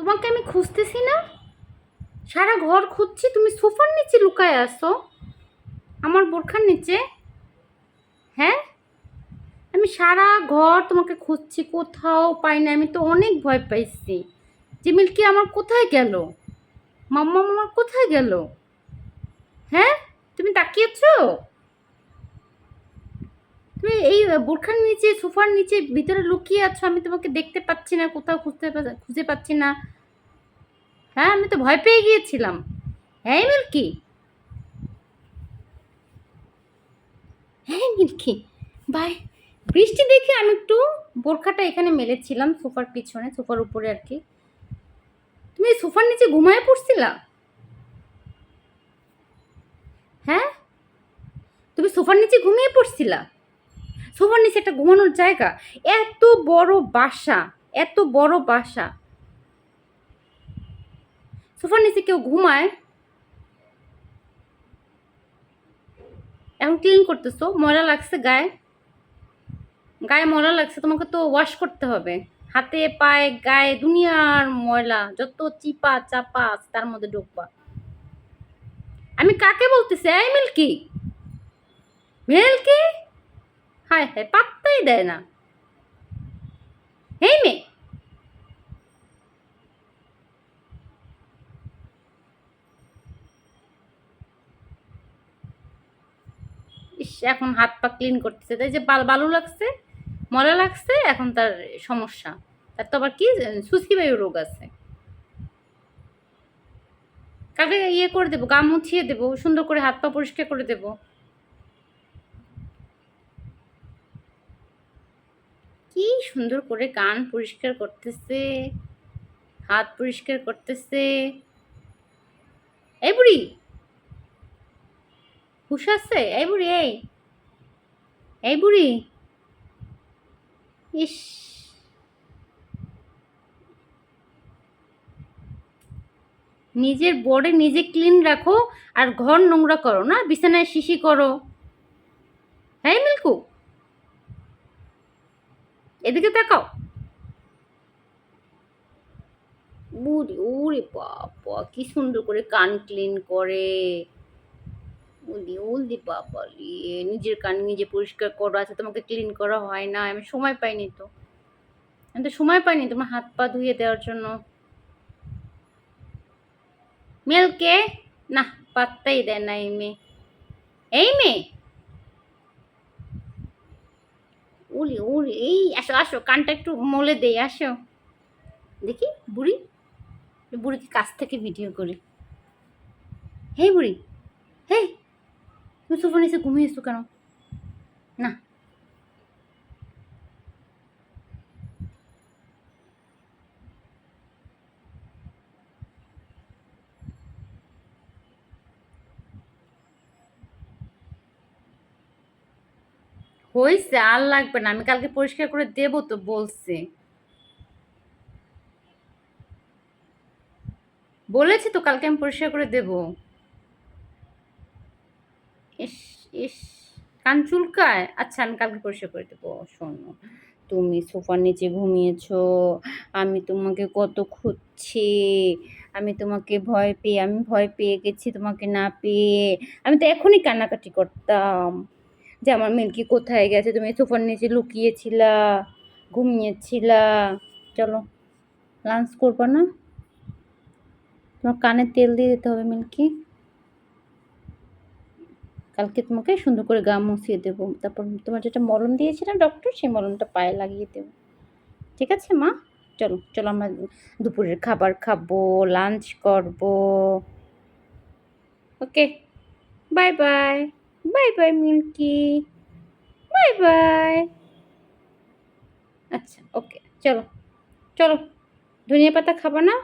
তোমাকে আমি খুঁজতেছি না? সারা ঘর খুঁজছি, তুমি সোফার নিচে লুকায় আসো আমার বোরখার নিচে। হ্যাঁ? আমি সারা ঘর তোমাকে খুঁজছি, কোথাও পাই না আমি তো অনেক ভয় পাইছি। যে মিল্কি আমার কোথায় গেল? মাম্মা আমার কোথায় গেল? হ্যাঁ? তুমি তাকিয়েছো? তুমি এই বোরখার নিচে, সোফার নিচে ভিতরে লুকিয়ে আছো, আমি তোমাকে দেখতে পাচ্ছি না, কোথাও খুঁজতে খুঁজে পাচ্ছি না। হ্যাঁ আমি তো ভয় পেয়ে গিয়েছিলাম। হ্যাঁ মিল্কি হ্যাঁ মিল্কি বাই, বৃষ্টি দেখে আমি একটু বোরখাটা এখানে মেলেছিলাম, সোফার পিছনে, সোফার উপরে আর কি। তুমি সোফার নিচে ঘুমায় পড়ছিলা? হ্যাঁ? তুমি সোফার নিচে ঘুমিয়ে পড়ছিলা? সোফার নিচে একটা ঘুমানোর জায়গা। এত বড় বাসা, এত বড় বাসা। সোফার নিচে কেউ ঘুমায়? এখন ক্লিন করতেছো, ময়লা লাগছে গায়ে? গায়ে ময়লা লাগছে, তোমাকে তো ওয়াশ করতে হবে। হাতে, পায়ে, গায়ে, দুনিয়ার ময়লা, যত চিপা চাপা আছে তার মধ্যে ঢুকবা। আমি কাকে বলতেছি? এই মিল্কি? মিল্কি? হায় হায়, পাত্তাই দেয় না। এই মেয়ে। এখন হাত পা ক্লিন করতেছে। তাই যে বাল, বালু লাগছে ময়লা লাগছে, এখন তার সমস্যা। তার তো আবার কি, সুস্কি বায়ু রোগ আছে। কালকে ইয়ে করে দেবো, গা মুছিয়ে দেবো, সুন্দর করে হাত পা পরিষ্কার করে দেবো। কি সুন্দর করে কান পরিষ্কার করতেছে, হাত পরিষ্কার করতেছে। এই বুড়ি, হুশ আছে? এই বুড়ি, এই এই বুড়ি। ইস। নিজের বডি নিজে ক্লিন রাখো আর ঘর নোংরা করো না, বিছানায় শিশি করো হ্যাঁ মিল্কু এদিকে তাকাও। বুড়ি ওরে বাবা, কি সুন্দর করে কান ক্লিন করে। উলি উলদি বাবা নিজের কান নিজে পরিষ্কার করা আছে তোমাকে ক্লিন করা হয় না, আমি সময় পাইনি তো। আমি তো সময় পাইনি তোমার হাত পা ধুয়ে দেওয়ার জন্য। মেলকে? না, পাত্তাই দেয় না এই মেয়ে। এই মেয়ে? উলি উলি এই আসো আসো, কানটা একটু মলে দেই, আসো। দেখি, বুড়ি? বুড়িকে কাছ থেকে ভিডিও করি। হে বুড়ি হে তুমি সোফা নিচে ঘুমিয়েছো কেন? না। হয়েছে আর লাগবে না। আমি কালকে পরিষ্কার করে দেবো তো বলছে। বলেছি তো কালকে আমি পরিষ্কার করে দেবো। ইস ইস, কান চুলকায়? আচ্ছা আমি কালকে পরিষ্কার করে দেবো, শোনো। তুমি সোফার নিচে ঘুমিয়েছো, আমি তোমাকে কত খুঁজছি, আমি তোমাকে ভয় পেয়ে, আমি ভয় পেয়ে গেছি তোমাকে না পেয়ে। আমি তো এখনই কান্নাকাটি করতাম। যে আমার মিল্কি কোথায় গেছে? তুমি সোফার নিচে লুকিয়েছিলা, ঘুমিয়েছিলা। চলো লাঞ্চ করবা না? তোমার কানে তেল দিয়ে দিতে হবে মিল্কি কালকে তোমাকে সুন্দর করে গা মুছিয়ে দেবো। তারপর তোমার যেটা মলম দিয়েছিলাম ডক্টর সেই মলমটা পায়ে লাগিয়ে দেবো। ঠিক আছে মা? চলো চলো আমরা দুপুরের খাবার খাব লাঞ্চ করব। Okay bye bye bye bye Milky bye bye আচ্ছা ওকে চলো। চলো ধনিয়া পাতা খাব না?